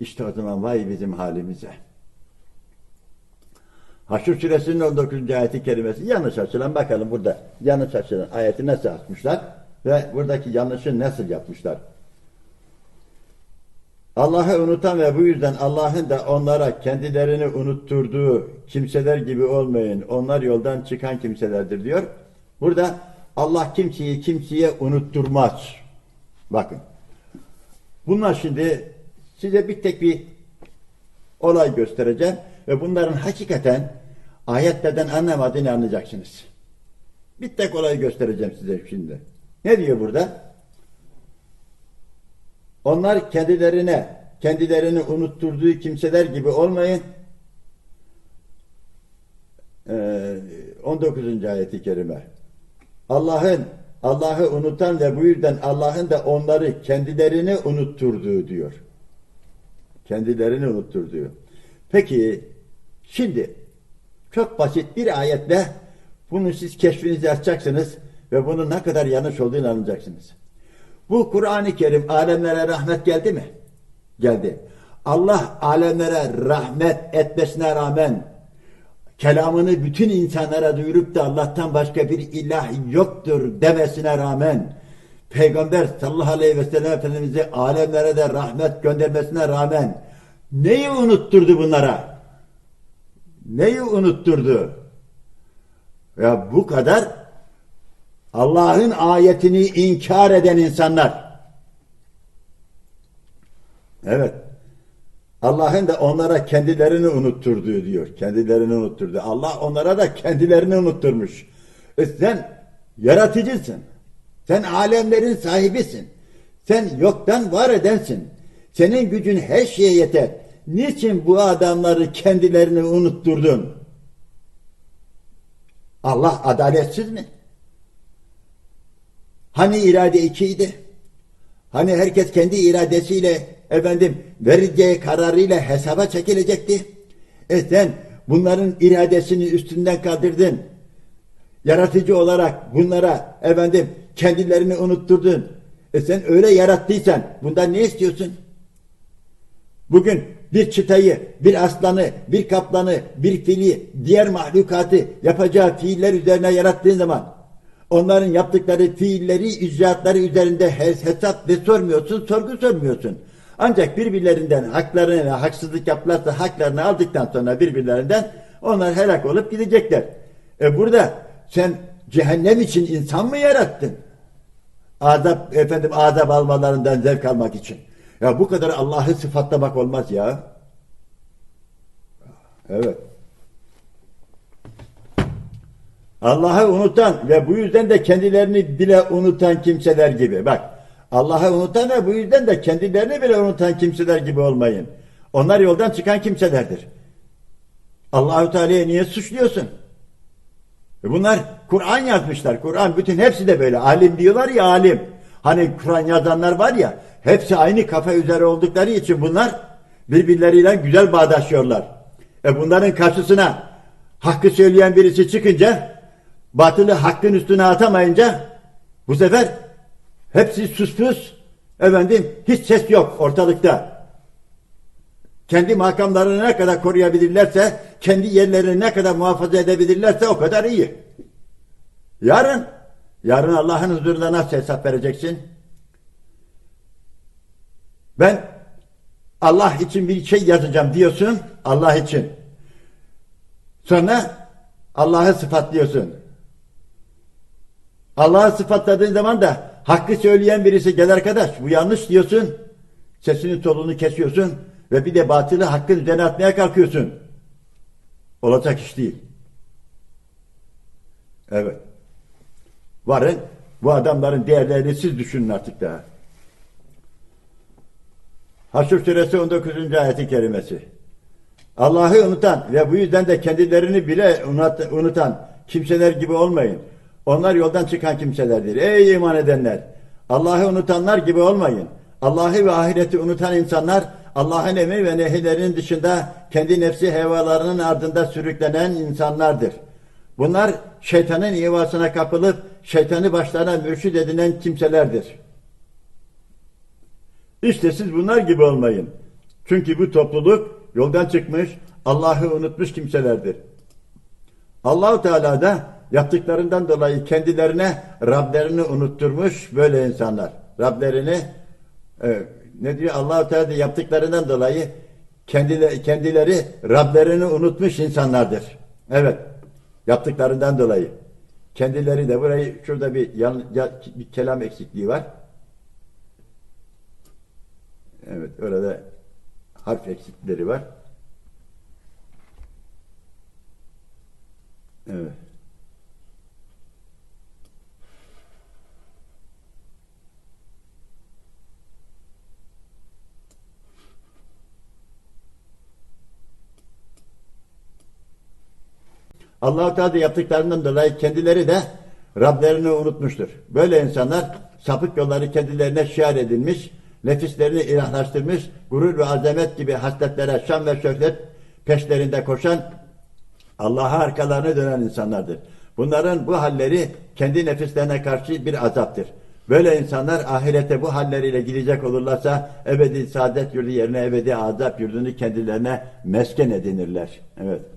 İşte o zaman vay bizim halimize. Haşr suresinin 19. ayeti kerimesi yanlış açılan bakalım burada yanlış açılan ayeti nasıl açmışlar ve buradaki yanlışı nasıl yapmışlar. Allah'ı unutan ve bu yüzden Allah'ın da onlara kendilerini unutturduğu kimseler gibi olmayın. Onlar yoldan çıkan kimselerdir diyor. Burada Allah kimseyi kimseye unutturmaz. Bakın. Bunlar şimdi size bir tek bir olay göstereceğim ve bunların hakikaten ayetlerden anlamadığını anlayacaksınız. Bir tek olay göstereceğim size şimdi. Ne diyor burada? Onlar kendilerine, kendilerini unutturduğu kimseler gibi olmayın. Ee, 19. ayeti kerime. Allah'ın Allah'ı unutan ve bu yüzden Allah'ın da onları kendilerini unutturduğu diyor. Kendilerini unutturduğu. Peki şimdi çok basit bir ayetle bunu siz keşfinizi açacaksınız ve bunun ne kadar yanlış olduğunu anlayacaksınız. Bu Kur'an-ı Kerim alemlere rahmet geldi mi? Geldi. Allah alemlere rahmet etmesine rağmen kelamını bütün insanlara duyurup da Allah'tan başka bir ilah yoktur demesine rağmen Peygamber sallallahu aleyhi ve sellem Efendimiz'i alemlere de rahmet göndermesine rağmen neyi unutturdu bunlara? Neyi unutturdu? Ya bu kadar Allah'ın ayetini inkar eden insanlar. Evet. Allah'ın da onlara kendilerini unutturduğu diyor. Kendilerini unutturdu. Allah onlara da kendilerini unutturmuş. E sen yaratıcısın. Sen alemlerin sahibisin. Sen yoktan var edensin. Senin gücün her şeye yeter. Niçin bu adamları kendilerini unutturdun? Allah adaletsiz mi? Hani irade ikiydi? Hani herkes kendi iradesiyle efendim vereceği kararıyla hesaba çekilecekti? E sen bunların iradesini üstünden kaldırdın. Yaratıcı olarak bunlara efendim kendilerini unutturdun. E sen öyle yarattıysan bundan ne istiyorsun? Bugün bir çıtayı, bir aslanı, bir kaplanı, bir fili, diğer mahlukatı yapacağı fiiller üzerine yarattığın zaman onların yaptıkları fiilleri, icraatları üzerinde hesap ve sormuyorsun, sorgu sormuyorsun. Ancak birbirlerinden haklarını haksızlık yaptılarsa haklarını aldıktan sonra birbirlerinden onlar helak olup gidecekler. E burada sen cehennem için insan mı yarattın? Azap, efendim azap almalarından zevk almak için. Ya bu kadar Allah'ı sıfatlamak olmaz ya. Evet. Allah'ı unutan ve bu yüzden de kendilerini bile unutan kimseler gibi. Bak Allah'ı unutan ve bu yüzden de kendilerini bile unutan kimseler gibi olmayın. Onlar yoldan çıkan kimselerdir. Allahu Teala'ya niye suçluyorsun? E Bunlar Kur'an yazmışlar. Kur'an bütün hepsi de böyle. Alim diyorlar ya alim. Hani Kur'an yazanlar var ya hepsi aynı kafa üzere oldukları için bunlar birbirleriyle güzel bağdaşıyorlar. E bunların karşısına hakkı söyleyen birisi çıkınca batılı hakkın üstüne atamayınca bu sefer hepsi sus pus efendim hiç ses yok ortalıkta. Kendi makamlarını ne kadar koruyabilirlerse, kendi yerlerini ne kadar muhafaza edebilirlerse o kadar iyi. Yarın, yarın Allah'ın huzurunda nasıl hesap vereceksin? Ben Allah için bir şey yazacağım diyorsun, Allah için. Sonra Allah'ı sıfatlıyorsun. Allah'ı sıfatladığın zaman da hakkı söyleyen birisi gel arkadaş bu yanlış diyorsun. Sesini solunu kesiyorsun ve bir de batılı hakkın üzerine atmaya kalkıyorsun. Olacak iş değil. Evet. Varın bu adamların değerlerini siz düşünün artık daha. Haşr suresi 19. ayeti kerimesi. Allah'ı unutan ve bu yüzden de kendilerini bile unut- unutan kimseler gibi olmayın. Onlar yoldan çıkan kimselerdir. Ey iman edenler! Allah'ı unutanlar gibi olmayın. Allah'ı ve ahireti unutan insanlar Allah'ın emir ve nehirlerinin dışında kendi nefsi hevalarının ardında sürüklenen insanlardır. Bunlar şeytanın ivasına kapılıp şeytanı başlarına mürşid edinen kimselerdir. İşte siz bunlar gibi olmayın. Çünkü bu topluluk yoldan çıkmış, Allah'ı unutmuş kimselerdir. Allahu Teala da yaptıklarından dolayı kendilerine Rablerini unutturmuş böyle insanlar. Rablerini e, ne diyor Allahu Teala da yaptıklarından dolayı kendileri, kendileri Rablerini unutmuş insanlardır. Evet. Yaptıklarından dolayı. Kendileri de burayı şurada bir, yan, ya- bir kelam eksikliği var. Evet, orada harf eksikleri var. Evet. Allah-u Teala yaptıklarından dolayı kendileri de Rablerini unutmuştur. Böyle insanlar sapık yolları kendilerine şiar edilmiş, nefislerini ilahlaştırmış, gurur ve azamet gibi hasletlere, şan ve şöhret peşlerinde koşan, Allah'a arkalarını dönen insanlardır. Bunların bu halleri kendi nefislerine karşı bir azaptır. Böyle insanlar ahirete bu halleriyle gidecek olurlarsa ebedi saadet yurdu yerine ebedi azap yurdunu kendilerine mesken edinirler. Evet.